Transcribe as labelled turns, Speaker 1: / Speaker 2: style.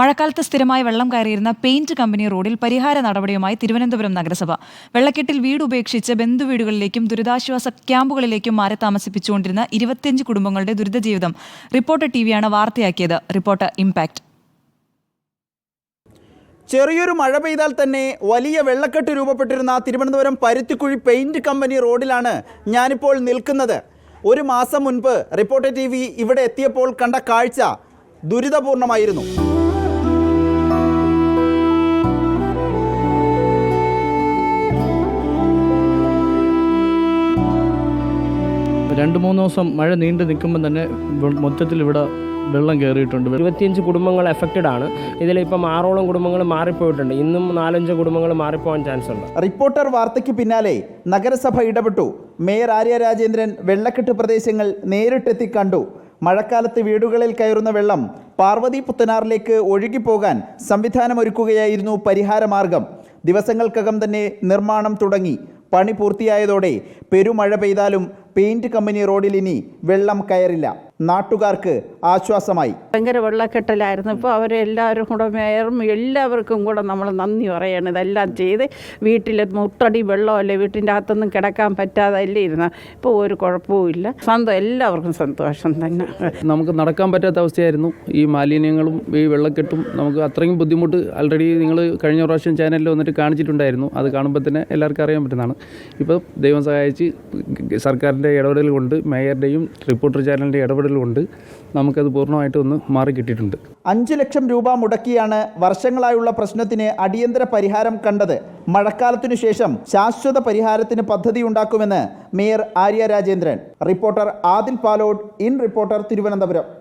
Speaker 1: മഴക്കാലത്ത് സ്ഥിരമായി വെള്ളം കയറിയിരുന്ന പെയിന്റ് കമ്പനി റോഡിൽ പരിഹാര നടപടിയുമായി തിരുവനന്തപുരം നഗരസഭ. വെള്ളക്കെട്ടിൽ വീട് ഉപേക്ഷിച്ച് ബന്ധുവീടുകളിലേക്കും ദുരിതാശ്വാസ ക്യാമ്പുകളിലേക്കും മാറി താമസിപ്പിച്ചുകൊണ്ടിരുന്ന ഇരുപത്തിയഞ്ച് കുടുംബങ്ങളുടെ ദുരിതജീവിതം. റിപ്പോർട്ടർ ടി വിയാണ് വാർത്തയാക്കിയത്. Reporter impact.
Speaker 2: ചെറിയൊരു മഴ പെയ്താൽ തന്നെ വലിയ വെള്ളക്കെട്ട് രൂപപ്പെട്ടിരുന്ന തിരുവനന്തപുരം പരുത്തിക്കുഴി പെയിന്റ് കമ്പനി റോഡിലാണ് ഞാനിപ്പോൾ നിൽക്കുന്നത്. ഒരു മാസം മുൻപ് റിപ്പോർട്ടർ ടി ഇവിടെ എത്തിയപ്പോൾ കണ്ട കാഴ്ച ദുരിതപൂർണമായിരുന്നു.
Speaker 3: രണ്ട് മൂന്ന് ദിവസം മഴ നീണ്ടു നിൽക്കുമ്പോൾ തന്നെ മൊത്തത്തിൽ ഇവിടെ വെള്ളം കയറിയിട്ടുണ്ട്.
Speaker 4: ഇരുപത്തിയഞ്ച് കുടുംബങ്ങൾ എഫക്റ്റഡ് ആണ്. ഇതിലിപ്പം ആറോളം കുടുംബങ്ങൾ മാറിപ്പോയിട്ടുണ്ട്. ഇന്നും നാലഞ്ച് കുടുംബങ്ങൾ മാറിപ്പോകാൻ ചാൻസ് ഉണ്ട്.
Speaker 2: റിപ്പോർട്ടർ വാർത്തയ്ക്ക് പിന്നാലെ നഗരസഭ ഇടപെട്ടു. മേയർ ആര്യ രാജേന്ദ്രൻ വെള്ളക്കെട്ട് പ്രദേശങ്ങൾ നേരിട്ടെത്തി കണ്ടു. മഴക്കാലത്ത് വീടുകളിൽ കയറുന്ന വെള്ളം പാർവതി പുത്തനാറിലേക്ക് ഒഴുകിപ്പോകാൻ സംവിധാനമൊരുക്കുകയായിരുന്നു പരിഹാരമാർഗം. ദിവസങ്ങൾക്കകം തന്നെ നിർമ്മാണം തുടങ്ങി. പണി പൂർത്തിയായതോടെ പെരുമഴ പെയ്താലും പെയിന്റ് കമ്പനി റോഡിൽ ഇനി വെള്ളം കയറില്ല. നാട്ടുകാർക്ക് ആശ്വാസമായി.
Speaker 5: ഭയങ്കര വെള്ളക്കെട്ടലായിരുന്നു. ഇപ്പോൾ അവരെല്ലാവരും കൂടെ മേയറും എല്ലാവർക്കും കൂടെ നമ്മൾ നന്ദി പറയണം. ഇതെല്ലാം ചെയ്ത് വീട്ടിൽ മുട്ടടി വെള്ളമല്ലേ വീട്ടിന്റെ അകത്തൊന്നും കിടക്കാൻ പറ്റാതെ അല്ലേ ഇരുന്ന. ഇപ്പോൾ ഒരു കുഴപ്പവുമില്ല സ്വന്തം എല്ലാവർക്കും സന്തോഷം തന്നെ.
Speaker 3: നമുക്ക് നടക്കാൻ പറ്റാത്ത അവസ്ഥയായിരുന്നു. ഈ മാലിന്യങ്ങളും ഈ വെള്ളക്കെട്ടും നമുക്ക് അത്രയും ബുദ്ധിമുട്ട് ആൾറെഡി നിങ്ങൾ കഴിഞ്ഞ പ്രാവശ്യം ചാനലിൽ വന്നിട്ട് കാണിച്ചിട്ടുണ്ടായിരുന്നു. അത് കാണുമ്പോൾ തന്നെ എല്ലാവർക്കും അറിയാൻ പറ്റുന്നതാണ്. ഇപ്പോൾ ദൈവം സഹായിച്ച് സർക്കാരിന്റെ ഇടപെടൽ കൊണ്ട് മേയറുടെയും റിപ്പോർട്ടർ ചാനലിന്റെ ഇടപെടൽ കൊണ്ട് നമുക്കത് പൂർണമായിട്ടൊന്ന് മാറി കിട്ടിയിട്ടുണ്ട്.
Speaker 2: അഞ്ച് ലക്ഷം രൂപ മുടക്കിയാണ് വർഷങ്ങളായുള്ള പ്രശ്നത്തിന് അടിയന്തര പരിഹാരം കണ്ടത്. മഴക്കാലത്തിനു ശേഷം ശാശ്വത പരിഹാരത്തിന് പദ്ധതി ഉണ്ടാക്കുമെന്ന് mayor Arya Rajendran. Reporter Adil Palott in reporter Thiruvananthapuram.